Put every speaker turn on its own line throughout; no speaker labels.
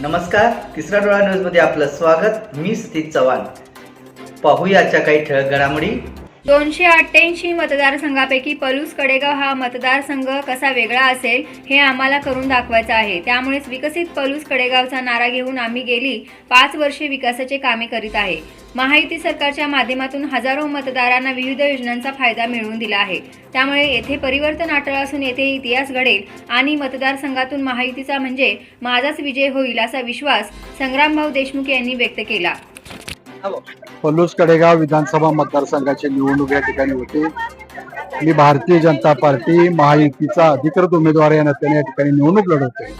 नमस्कार तिसरा डोळा न्यूजमध्ये आपलं स्वागत. मी स्थित चव्हाण. पाहूया आजच्या काही ठळक घडामोडी.
दोनशे अठ्ठ्याऐंशी मतदारसंघापैकी पलूस कडेगाव हा मतदारसंघ कसा वेगळा असेल हे आम्हाला करून दाखवायचं आहे. त्यामुळेच विकसित पलूस कडेगावचा नारा घेऊन आम्ही गेली पाच वर्षे विकासाचे कामे करीत आहे. महायुती सरकारच्या माध्यमातून हजारो मतदारांना विविध योजनांचा फायदा मिळवून दिला आहे. त्यामुळे येथे परिवर्तन अटळ असून येथे इतिहास घडेल आणि मतदारसंघातून महायुतीचा म्हणजे माझाच विजय होईल असा विश्वास संग्रामभाऊ देशमुख यांनी व्यक्त केला.
पलूस कडेगाव विधानसभा मतदारसंघाची निवडणूक या ठिकाणी होते. मी भारतीय जनता पार्टी महायुतीचा अधिकृत उमेदवार या नात्याने या ठिकाणी निवडणूक लढवते.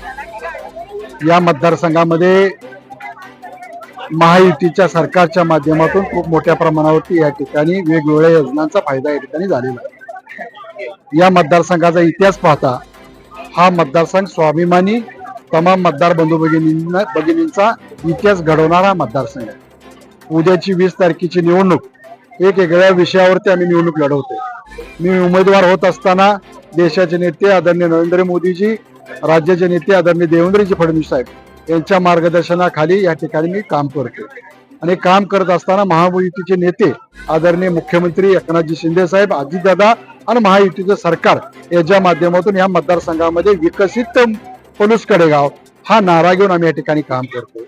या मतदारसंघामध्ये महायुतीच्या सरकारच्या माध्यमातून खूप मोठ्या प्रमाणावरती या ठिकाणी वेगवेगळ्या योजनांचा फायदा या ठिकाणी झालेला आहे. या मतदारसंघाचा इतिहास पाहता हा मतदारसंघ स्वाभिमानी तमाम मतदार बंधू भगिनींना भगिनींचा इतिहास घडवणारा मतदारसंघ आहे. उद्याची वीस तारखेची निवडणूक एक वेगळ्या विषयावरती आम्ही निवडणूक लढवतो मी उमेदवार होत असताना देशाचे नेते आदरणीय नरेंद्र मोदीजी राज्याचे नेते आदरणीय देवेंद्रजी फडणवीस साहेब यांच्या मार्गदर्शनाखाली या ठिकाणी मी काम करतो आणि काम करत असताना महायुतीचे नेते आदरणीय मुख्यमंत्री एकनाथजी शिंदे साहेब अजितदादा आणि महायुतीचं सरकार याच्या माध्यमातून या मतदारसंघामध्ये विकसित पलूस कडेगाव हा नारा घेऊन आम्ही या ठिकाणी काम करतो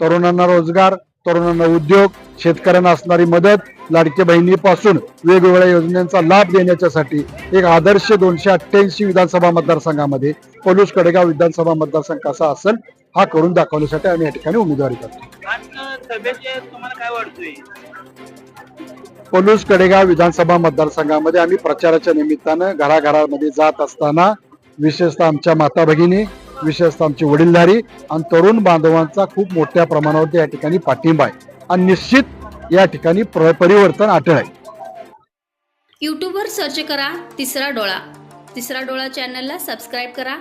तरुणांना रोजगार तरुणांना उद्योग शेतकऱ्यांना असणारी मदत लाडक्या बहिणीपासून वेगवेगळ्या योजनांचा लाभ देण्याच्यासाठी एक आदर्श दोनशे अठ्ठ्याऐंशी विधानसभा मतदारसंघामध्ये पलूस कडेगाव विधानसभा मतदारसंघ कसा असेल हा करून दाखवण्यासाठी आम्ही या ठिकाणी उमेदवारी करतो. पलूस कडेगाव विधानसभा मतदारसंघामध्ये आम्ही प्रचाराच्या निमित्तानं घराघरामध्ये जात असताना विशेषतः आमच्या माता भगिनी विशेषतः आमचे वडीलधारी आणि तरुण बांधवांचा खूप मोठ्या प्रमाणावरती या ठिकाणी पाठिंबा आहे. आणि निश्चित या ठिकाणी परिवर्तन अटळ आहे.
यूट्यूबवर सर्च करा तिसरा डोळा. तिसरा डोळा चॅनलला सबस्क्राईब करा.